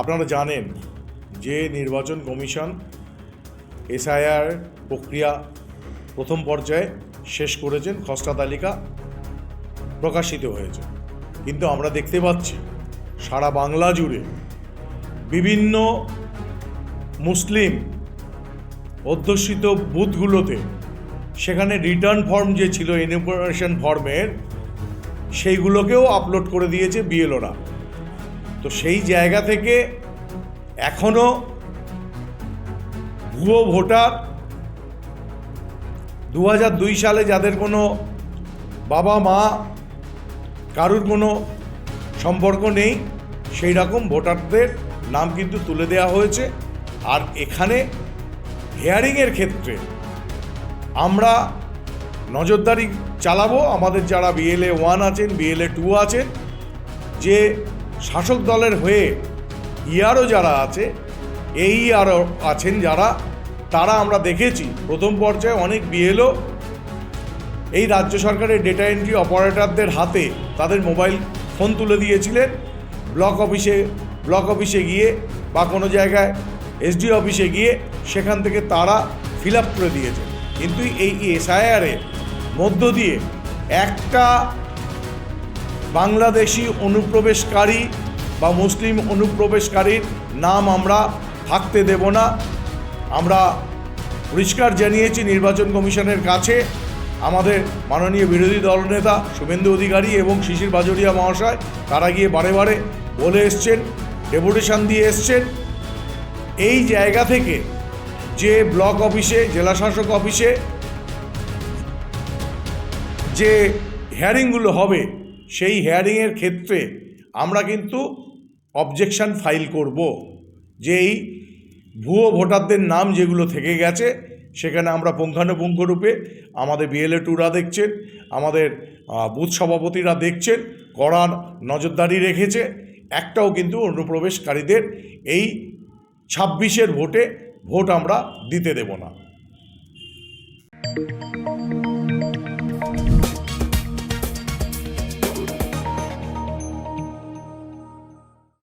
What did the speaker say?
আপনারা জানেন যে নির্বাচন কমিশন এসআইআর প্রক্রিয়া প্রথম পর্যায়ে শেষ করেছেন, খসড়া তালিকা প্রকাশিত হয়েছে। কিন্তু আমরা দেখতে পাচ্ছি সারা বাংলা জুড়ে বিভিন্ন মুসলিম অধ্যুষিত বুথগুলোতে সেখানে রিটার্ন ফর্ম যে ছিল ইনফরমেশন ফর্মের, সেইগুলোকেও আপলোড করে দিয়েছে বিএলওরা। তো সেই জায়গা থেকে এখনও ভুয়ো ভোটার দু দুই সালে যাদের কোনো বাবা, মা, কারুর কোনো সম্পর্ক নেই সেই রকম ভোটারদের নাম কিন্তু তুলে দেওয়া হয়েছে। আর এখানে হেয়ারিংয়ের ক্ষেত্রে আমরা নজরদারি চালাবো। আমাদের যারা বিএলএ ওয়ান আছেন বিএলএ টু আছেন, যে শাসক দলের হয়ে ইয়ারও যারা আছে, এই আরও আছেন যারা, তারা আমরা দেখেছি। প্রথম পর্যায়ে অনেক বিএলও এই রাজ্য সরকারের ডেটা এন্ট্রি অপারেটরদের হাতে তাদের মোবাইল ফোন তুলে দিয়েছিলেন। ব্লক অফিসে ব্লক অফিসে গিয়ে বা কোনো জায়গায় এসডি অফিসে গিয়ে সেখান থেকে তারা ফিল আপ করে দিয়েছেন কিন্তু এই এসআইআরের মধ্য দিয়ে একটা বাংলাদেশি অনুপ্রবেশকারী বা মুসলিম অনুপ্রবেশকারীর নাম আমরা থাকতে দেব না। আমরা পরিষ্কার জানিয়েছি নির্বাচন কমিশনের কাছে, আমাদের মাননীয় বিরোধী দলনেতা শুভেন্দু অধিকারী এবং শিশির বাজরিয়া মহাশয়, তারা গিয়ে বারে বারে বলে এসছেন ডেপুটেশন দিয়ে এসছেন। এই জায়গা থেকে যে ব্লক অফিসে, জেলা শাসক অফিসে যে হেয়ারিংগুলো হবে সেই হেয়ারিংয়ের ক্ষেত্রে আমরা কিন্তু অবজেকশন ফাইল করব যে এই ভুয়ো ভোটারদের নাম যেগুলো থেকে গেছে, সেখানে আমরা পুঙ্খানুপুঙ্খরূপে আমাদের বিএলএ টুরা দেখছেন, আমাদের বুথ সভাপতিরা দেখছেন, কড়ার নজরদারি রেখেছে, একটাও কিন্তু অনুপ্রবেশকারীদের এই ছাব্বিশের ভোটে ভোট আমরা দিতে দেব না।